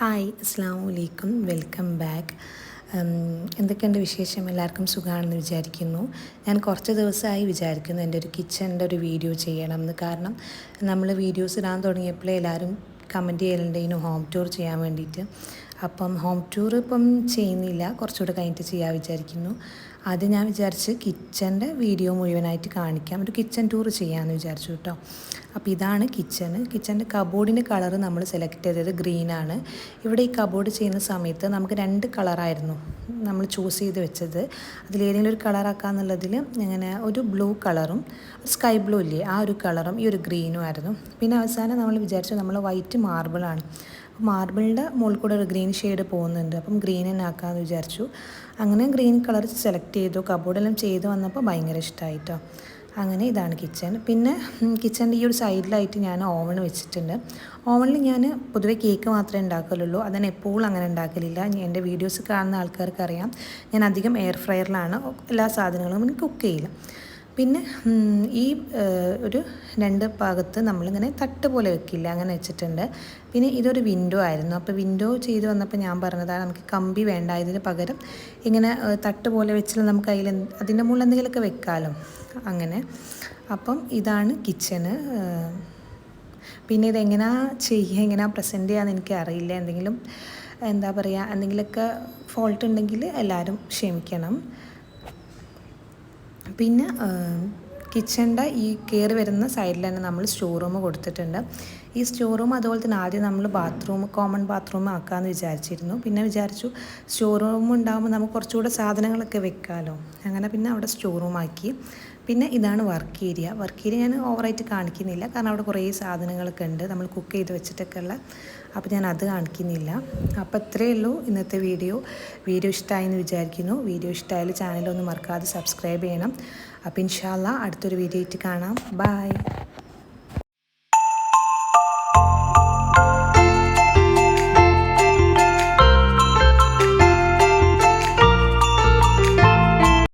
Hi അസ്സാം വലൈക്കും welcome back എന്തൊക്കെയുണ്ട് വിശേഷം? എല്ലാവർക്കും സുഖമാണെന്ന് വിചാരിക്കുന്നു. ഞാൻ കുറച്ച് ദിവസമായി വിചാരിക്കുന്നു എന്റെ ഒരു കിച്ചണിന്റെ ഒരു വീഡിയോ ചെയ്യണം എന്ന്. കാരണം നമ്മൾ വീഡിയോസ് ഇടാൻ തുടങ്ങിയപ്പോഴേ എല്ലാവരും കമന്റ് ചെയ്യലുണ്ട് ഇതിന് ഹോം ടൂർ ചെയ്യാൻ വേണ്ടിയിട്ട്. അപ്പം ഹോം ടൂർ ഇപ്പം ചെയ്യുന്നില്ല. കുറച്ചുകൂടെ കഴിഞ്ഞിട്ട് ചെയ്യാൻ വിചാരിക്കുന്നു. അത് ഞാൻ വിചാരിച്ച് കിച്ചന്റെ വീഡിയോ മുഴുവനായിട്ട് കാണിക്കാം. ഒരു കിച്ചൺ ടൂർ ചെയ്യാമെന്ന് വിചാരിച്ചു കേട്ടോ അപ്പോൾ ഇതാണ് കിച്ചൺ കിച്ചന്റെ കബോർഡിന്റെ കളർ നമ്മൾ സെലക്ട് ചെയ്തത് ഗ്രീനാണ് ഇവിടെ ഈ കബോർഡ് ചെയ്യുന്ന സമയത്ത് നമുക്ക് രണ്ട് കളറായിരുന്നു നമ്മൾ ചൂസ് ചെയ്ത് വെച്ചത്. അതിലേതെങ്കിലും ഒരു കളറാക്കാന്നുള്ളതിൽ ഇങ്ങനെ ഒരു ബ്ലൂ കളറും സ്കൈ ബ്ലൂ ഇല്ലേ ആ ഒരു കളറും ഈ ഒരു ഗ്രീനും ആയിരുന്നു. പിന്നെ അവസാനം നമ്മൾ വിചാരിച്ചു നമ്മൾ വൈറ്റ് മാർബിളാണ് മാർബിളിന്റെ മുകളിൽ കൂടെ ഒരു ഗ്രീൻ ഷെയ്ഡ് പോകുന്നുണ്ട്. അപ്പം ഗ്രീൻ തന്നെ ആക്കാമെന്ന് വിചാരിച്ചു. അങ്ങനെ ഗ്രീൻ കളർ സെലക്ട് ചെയ്തു. കബോർഡെല്ലാം ചെയ്ത് വന്നപ്പോൾ ഭയങ്കര ഇഷ്ടമായിട്ടോ അങ്ങനെ ഇതാണ് കിച്ചൺ. പിന്നെ കിച്ചണിന്റെ ഈ ഒരു സൈഡിലായിട്ട് ഞാൻ ഓവൺ വെച്ചിട്ടുണ്ട്. ഓവണിൽ ഞാൻ പൊതുവേ കേക്ക് മാത്രമേ ഉണ്ടാക്കലുള്ളൂ. അതിന് എപ്പോഴും അങ്ങനെ ഉണ്ടാക്കലില്ല. എന്റെ വീഡിയോസ് കാണുന്ന ആൾക്കാർക്ക് അറിയാം ഞാൻ അധികം എയർ ഫ്രയറിലാണ് എല്ലാ സാധനങ്ങളും കുക്ക് ചെയ്യില്ല പിന്നെ ഈ ഒരു രണ്ട് ഭാഗത്ത് നമ്മളിങ്ങനെ തട്ട് പോലെ വെക്കില്ല അങ്ങനെ വെച്ചിട്ടുണ്ട്. പിന്നെ ഇതൊരു വിൻഡോ ആയിരുന്നു. അപ്പോൾ വിൻഡോ ചെയ്ത് വന്നപ്പോൾ ഞാൻ പറഞ്ഞതാണ് നമുക്ക് കമ്പി വേണ്ട. ഇതിന് പകരം ഇങ്ങനെ തട്ട് പോലെ വെച്ചാൽ നമുക്ക് അതിൽ അതിന്റെ മുകളിൽ എന്തെങ്കിലുമൊക്കെ വെക്കാമല്ലോ അങ്ങനെ. അപ്പം ഇതാണ് കിച്ചന് പിന്നെ ഇതെങ്ങനെയാണ് ചെയ്യുക എങ്ങനെ പ്രസന്റ് ചെയ്യാമെന്ന് എനിക്ക് അറിയില്ല. എന്തെങ്കിലും എന്താ പറയുക എന്തെങ്കിലുമൊക്കെ ഫോൾട്ട് ഉണ്ടെങ്കിൽ എല്ലാവരും ക്ഷമിക്കണം. പിന്നെ കിച്ചണിന്റെ ഈ കയറി വരുന്ന സൈഡിൽ തന്നെ നമ്മൾ സ്റ്റോർ റൂം കൊടുത്തിട്ടുണ്ട്. ഈ സ്റ്റോർ റൂം അതുപോലെ തന്നെ ആദ്യം നമ്മൾ ബാത്റൂം കോമൺ ബാത്റൂം ആക്കാമെന്ന് വിചാരിച്ചിരുന്നു. പിന്നെ വിചാരിച്ചു സ്റ്റോർ റൂം ഉണ്ടാകുമ്പോൾ നമുക്ക് കുറച്ചുകൂടെ സാധനങ്ങളൊക്കെ വെക്കാമല്ലോ അങ്ങനെ പിന്നെ അവിടെ സ്റ്റോർ റൂം ആക്കി. പിന്നെ ഇതാണ് വർക്ക് ഏരിയ വർക്ക് ഏരിയ ഞാൻ ഓവറായിട്ട് കാണിക്കുന്നില്ല. കാരണം അവിടെ കുറേ സാധനങ്ങളൊക്കെ ഉണ്ട്. നമ്മൾ കുക്ക് ചെയ്ത് വെച്ചിട്ടൊക്കെ ഉള്ള അപ്പോൾ ഞാൻ അത് കാണിക്കുന്നില്ല. അപ്പോൾ ഇത്രയേ ഉള്ളൂ ഇന്നത്തെ വീഡിയോ വീഡിയോ ഇഷ്ടമായി എന്ന് വിചാരിക്കുന്നു വീഡിയോ ഇഷ്ടമായാലും ചാനലൊന്നും മറക്കാതെ സബ്സ്ക്രൈബ് ചെയ്യണം. അപ്പോൾ ഇൻഷാല്ല അടുത്തൊരു വീഡിയോ ആയിട്ട് കാണാം. ബൈ